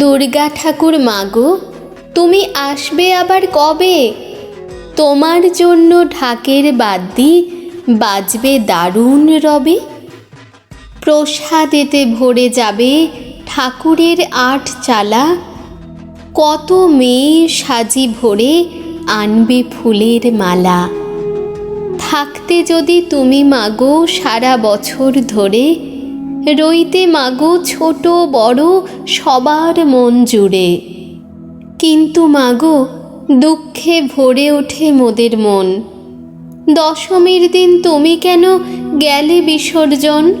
দুর্গা ঠাকুর মাগো, তুমি আসবে আবার কবে? তোমার জন্য ঢাকের বাদ্যি বাজবে দারুণ রবে। প্রসাদেতে ভরে যাবে ঠাকুরের আট চালা। কত মেয়ে সাজি ভরে আনবে ফুলের মালা। থাকতে যদি তুমি মাগো সারা বছর ধরে, রইতে মাগো ছোট বড় সবার মন জুড়ে। কিন্তু মাগো, দুঃখে ভরে ওঠে মোদের মন। দশমীর দিন তুমি কেন গেলে বিসর্জন?